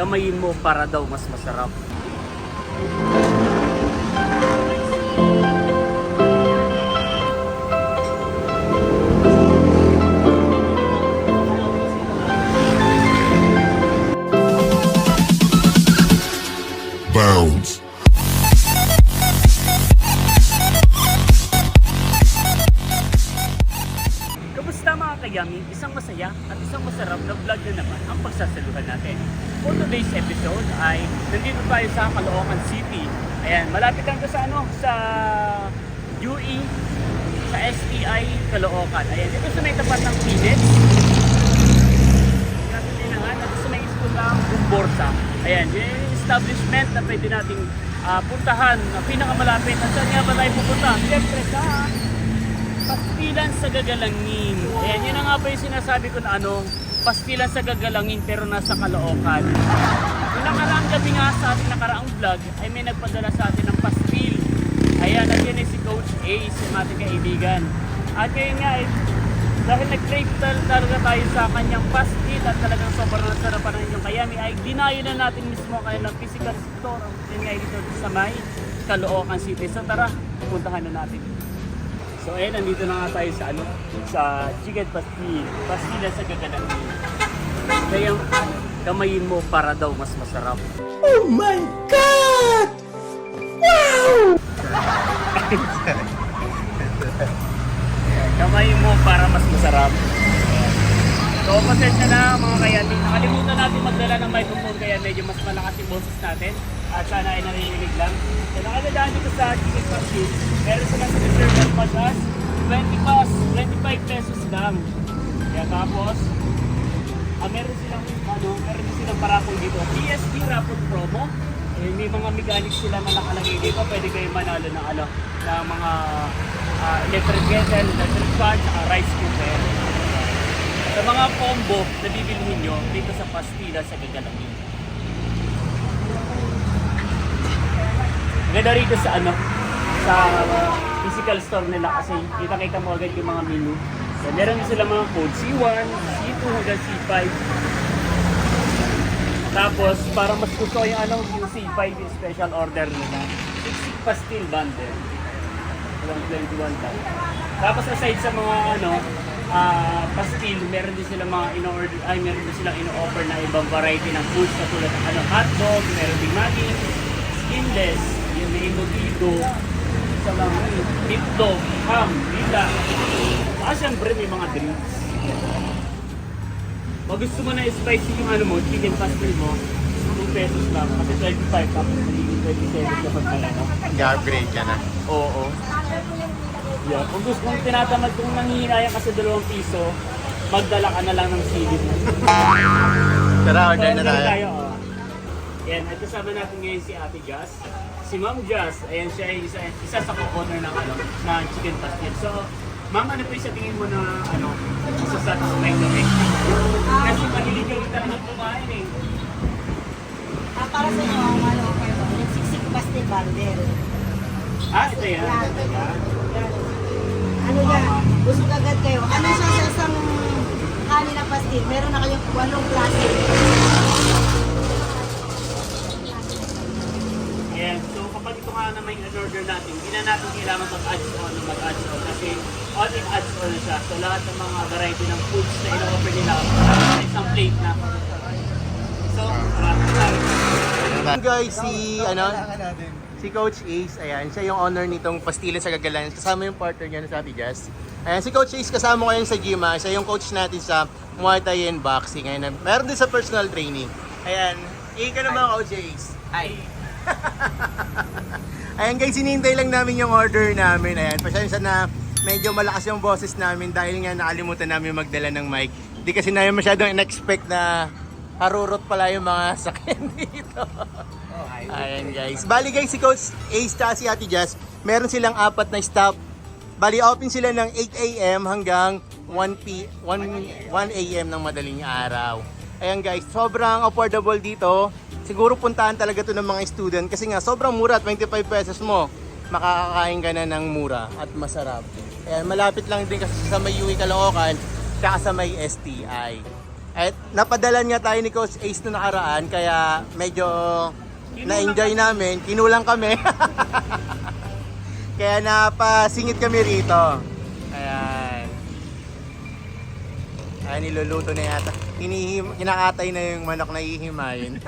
kamayin mo para daw mas masarap. Mga kayami? Isang masaya at isang masarap na vlog na naman ang pagsasaluhan natin. For today's episode ay nandito tayo sa Caloocan City. Ayan, malapit lang sa ano, sa UE, sa STI Caloocan. Ayan, dito sa may tapat ng na nga, nandito sa may school ng Bumborsa. Ayan, yun yung establishment na pwede nating ah, puntahan na pinakamalapit. At saan nga ba tayo pupunta? Siyempre sa Pastilan sa gagalangin. Ayan, yun na nga ba yung sinasabi ko na ano, pastilan sa gagalangin pero nasa Caloocan. Yung nakaraang gabi nga sa ating nakaraang vlog ay may nagpadala sa atin ng pastil. Ayan, at yun ay si Coach Ace, yung ating kaibigan. At ngayon nga, eh, dahil nag-crave tal- talaga tayo sa kanyang pastil at talagang sobrang nasarapan ng inyong kayami ay dinayo na natin mismo ang kanilang physical store. Yun nga dito sa may Caloocan City. So tara, puntahan na natin. So ayun, nandito na nga tayo sa ano, sa chicken pastil. Pastila sa gagalangin. Kaya kamayin mo para daw mas masarap. Oh my God! Wow! Kamayin mo para mas masarap. So pasensya na mga kayati. Nakalimutan natin magdala ng microphone kaya medyo mas malakas yung boses natin. At sana ay naririnig lang. So nakaladaan dito sa chicken pastil. Meron silang reserve as much as 20 pas, 25 pesos lang. Kaya tapos, Ah, meron silang ano, meron silang parapol dito. PSP raffle promo. Eh, may mga mechanics sila na nakalagay dito. Pwede kayo manalo ng ano, ng mga ah, electric kettle, electric fan, saka rice cooker. Sa mga combo na bibilihin nyo dito sa Pastila sa Gagalangin. Ganda rito sa ano, sa uh, physical store nila kasi kita-kita mo agad yung mga menu. So, meron sila mga code C1, C2 hanggang C5. Tapos, para mas gusto yung ano, yung C5 yung special order nila. 60 pastil bundle. 121 lang. Tapos aside sa mga ano, ah pastil, meron din sila mga in-order, ay meron din silang in-offer na ibang variety ng foods katulad ng ano, hotdog, meron din maggi, skinless, may embutido, sa mga meat dog, ham, bila. Saka syempre may mga drinks. Pag gusto mo na spicy yung ano mo, chicken pastil mo, 2 pesos lang. Kasi 25 tapos magiging 27 kapag may ano. Nag-upgrade ka na. Oo. Yeah. Kung gusto mong tinatamad kung nangihinayang kasi dalawang piso, magdala ka na lang ng sili mo. Tara, order na order tayo. oh. Yan, at kasama natin ngayon si Ate Jazz. Si Ma'am Jazz, ayan siya ay isa, isa sa co-owner ng, ano, ng chicken pastil. So, Ma'am, ano po yung sa tingin mo na ano, sasatisfy ka eh? Kasi mahilig ka rin talaga kumain eh. Ah, para sa inyo, ang ano, yung siksik pastel bundle. Ah, ito yan. Yan. Ano yan? Busog agad kayo. Ano siya sa isang kanin na pastil? Meron na kayong walong klase. Ayan, so kapag ito nga naman yung order natin, hindi na natin kailangan mag-add on o mag-add on kasi on and adds on na siya. So lahat ng mga variety ng foods na ino-offer nila, sa isang plate na. So, maraming salamat. Guys, si ano, si Coach Ace, ayan, siya yung owner nitong Pastila sa Gagalan. Kasama yung partner niya na sa Ate Jazz. Ayan, si Coach Ace kasama ko yan sa gym, ah. siya yung coach natin sa Muay Thai and Boxing. Ayan, meron din sa personal training. Ayan, eh ka naman Coach Ace. Ay, Ayan guys, hinihintay lang namin yung order namin. Ayan, pasensya na medyo malakas yung boses namin dahil nga nakalimutan namin magdala ng mic. Hindi kasi namin masyadong in-expect na harurot pala yung mga sakyan dito. Ayan guys. Bali guys, si Coach Ace tsaka si Ate meron silang apat na stop. Bali, open sila ng 8 a.m. hanggang 1 p 1, 1 a.m. ng madaling araw. Ayan guys, sobrang affordable dito. Siguro puntahan talaga to ng mga student kasi nga sobrang mura, 25 pesos mo. Makakakain ka na ng mura at masarap. Ayan, malapit lang din kasi sa may UE Caloocan, tsaka sa may STI. At napadalan nga tayo ni Coach Ace na nakaraan, kaya medyo na-enjoy namin. Kinulang kami. kaya napasingit kami rito. Ayan. Ayan, niluluto na yata. Hinihim, kinakatay na yung manok na ihimayin.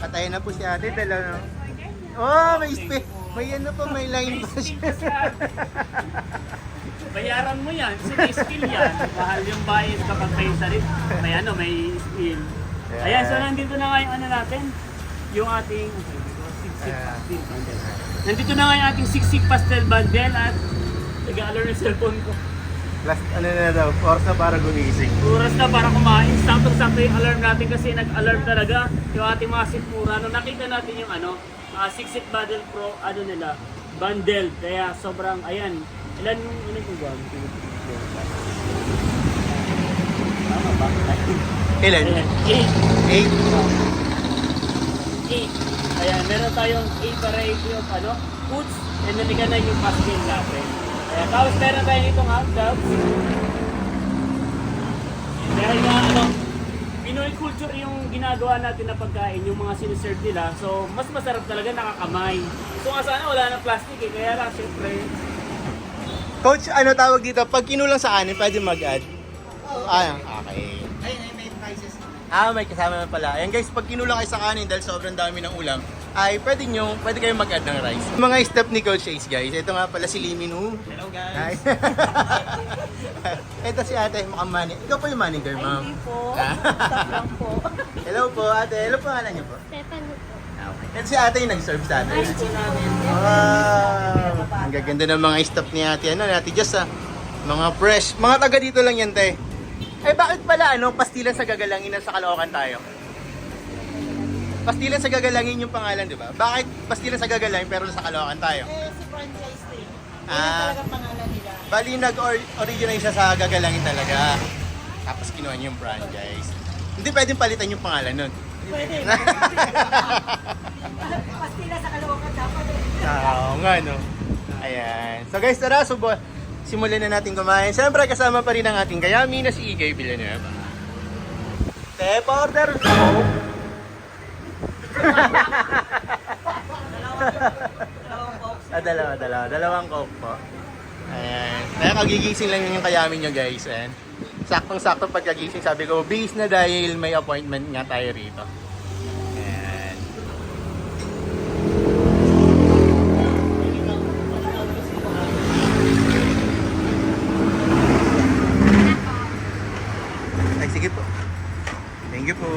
Patayin na po si ate, dala Oh, may space. May ano pa, may line pa siya. Bayaran mo yan. Kasi may skill yan. Mahal yung bayad kapag may sarit. May ano, may skill. Ayan, so nandito na nga yung ano natin. Yung ating siksik pastel bundle. Nandito na nga yung ating siksik pastel bundle at nag-alert yung cellphone ko. Last, ano na daw, oras na para gumising. Oras na para kumain. Sakto-sakto yung alarm natin kasi nag-alarm talaga yung ating mga sipura. Nung nakita natin yung ano, uh, Sixit Battle Pro, ano nila, bundle. Kaya sobrang, ayan, ilan yung, ilan yung five. Tama ba? Ilan? Eight. Eight. Eight. Ayan, meron tayong eight variety of ano, foods, and ika na yung pastel natin. Ayan, tapos meron tayo itong hot dogs. Dahil nga ano, Pinoy culture yung ginagawa natin na pagkain, yung mga siniserve nila. So, mas masarap talaga nakakamay. So nga sana wala ng plastic eh, kaya lang syempre. Coach, ano tawag dito? Pag kinulang sa anin, pwede mag-add? Ah, okay. Ay, ay, may prices. Ah, may kasama na pala. Ayan guys, pag kinulang kayo sa kanin dahil sobrang dami ng ulam, ay pwede nyo, pwede kayo mag-add ng rice. Mga step ni Coach Ace guys, ito nga pala si Limin Hu. Hello Hi. ito si ate, mukhang mani. Ikaw po yung manager, ma'am. Hindi po. Ah. Stop lang po. Hello po ate, hello po pangalan niyo po. Stefano po. Ah, Okay. Ito si ate yung nag-serve sa atin. Ay, po namin. Wow! Ang gaganda ng mga stop ni ate. Ano, ni ate Jess ah. Mga fresh. Mga taga dito lang yan, te. Eh, bakit pala, ano, pastilan sa gagalangin na sa Caloocan tayo? Pastilan sa gagalangin yung pangalan, di ba? Bakit pastilan sa gagalangin pero sa Caloocan tayo? Eh, si franchise to eh. Yun Ah. talaga pangalan nila. Bali, nag-originate siya sa gagalangin talaga. Tapos kinuha niya yung franchise. Hindi pwedeng palitan yung pangalan nun. Pwede. Pastila sa Caloocan dapat eh. Oo nga, no? Ayan. So guys, tara, subo. Simulan na natin kumain. Siyempre, kasama pa rin ang ating kayami na si Igay Villanueva. Step order! Ah, dalawa, dalawa. Dalawang coke po. Ayan. Kaya kagigising lang yung kayami nyo, guys. Ayan. Saktong-sakto pagkagising, sabi ko, bis na dahil may appointment nga tayo rito. Ayan. Ay, sige po. Thank you po.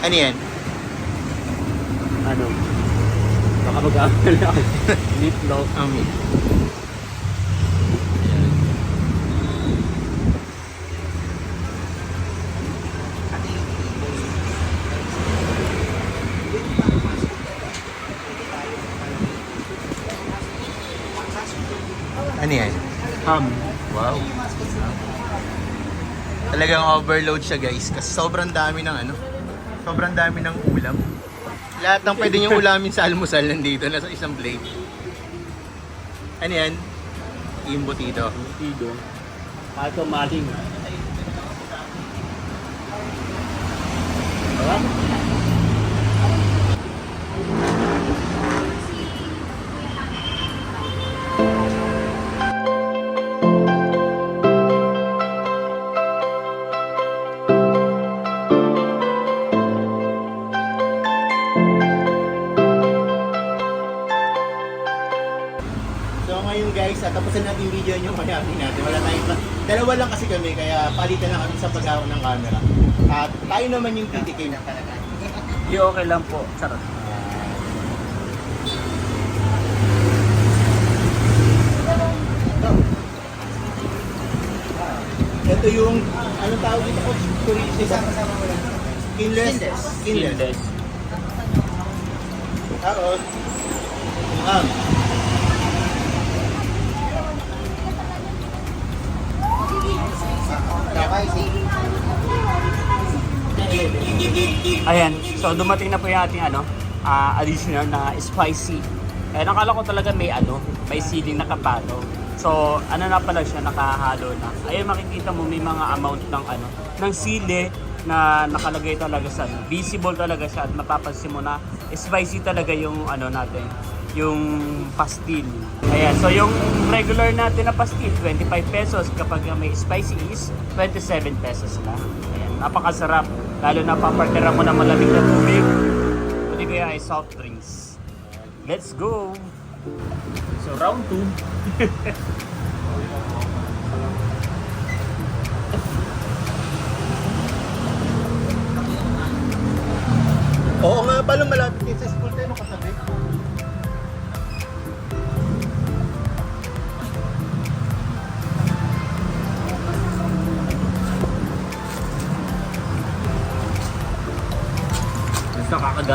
Ano yan? Ano? Baka mag-aamal ako. Meatloaf. Ami. Ano yan? Ham. Wow. Talagang overload siya guys kasi sobrang dami ng ano. Sobrang dami ng ulam. Lahat ng pwede niyong ulamin sa almusal nandito na sa isang plate. Ano yan? Imbutido. Tido. Pato maling. Sarap. Paghawak ng camera. At tayo naman yung titikim. Di okay lang po. Sarap. Ito yung, anong tawag dito ko? Kurisi. Skinless. Skinless. Tapos, um, Ayan, so dumating na po yung ating ano, ah, additional na spicy. Eh, nakala ko talaga may ano, may siling na kapalo. So, ano na pala siya, nakahalo na. Ayun, makikita mo may mga amount ng ano, ng sili na nakalagay talaga sa. Visible talaga siya at mapapansin mo na spicy talaga yung ano natin, yung pastil. Ayan, so yung regular natin na pastil, 25 pesos. Kapag may spicy is 27 pesos lang. Ayan, napakasarap. Lalo na papartera mo na malamig na tubig. Pwede kaya ay soft drinks. Let's go! So round 2. oo nga pala malapit sa school tayo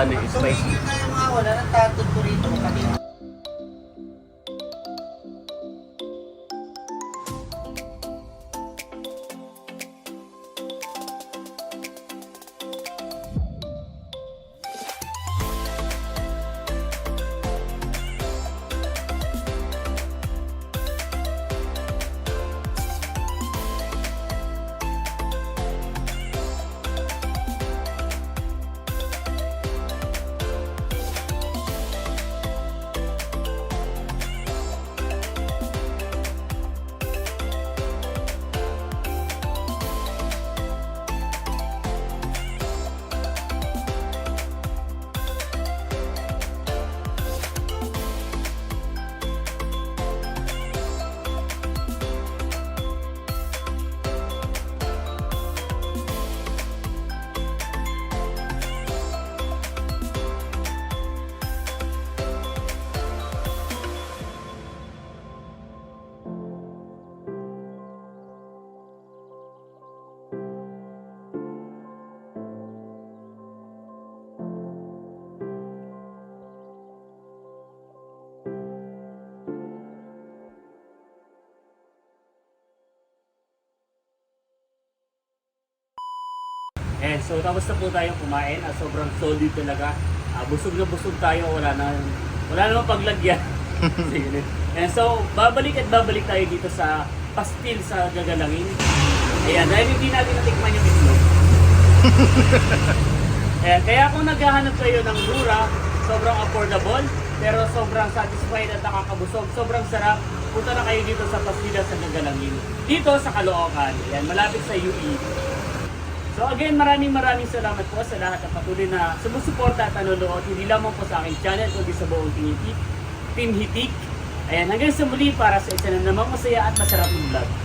yung spicy. tayo mga wala nang tatod ko rito kanina. Eh, so tapos na po tayong kumain. Ah, sobrang solid talaga. Ah, busog na busog tayo. Wala na wala namang paglagyan. And so, babalik at babalik tayo dito sa pastil sa gagalangin. Ayan, dahil hindi natin natikman yung itlog. Ayan, kaya kung naghahanap kayo ng lura, sobrang affordable, pero sobrang satisfied at nakakabusog, sobrang sarap. Punta na kayo dito sa Pastila sa Gagalangin. Dito sa Caloocan. Ayan, malapit sa UE. So again, maraming maraming salamat po sa lahat ng patuloy na sumusuporta at nanonood. Hindi lamang po sa aking channel, kundi sa buong Team Hitik. Team Hitik. Ayan, hanggang sa muli para sa isa na namang masaya at masarap na vlog.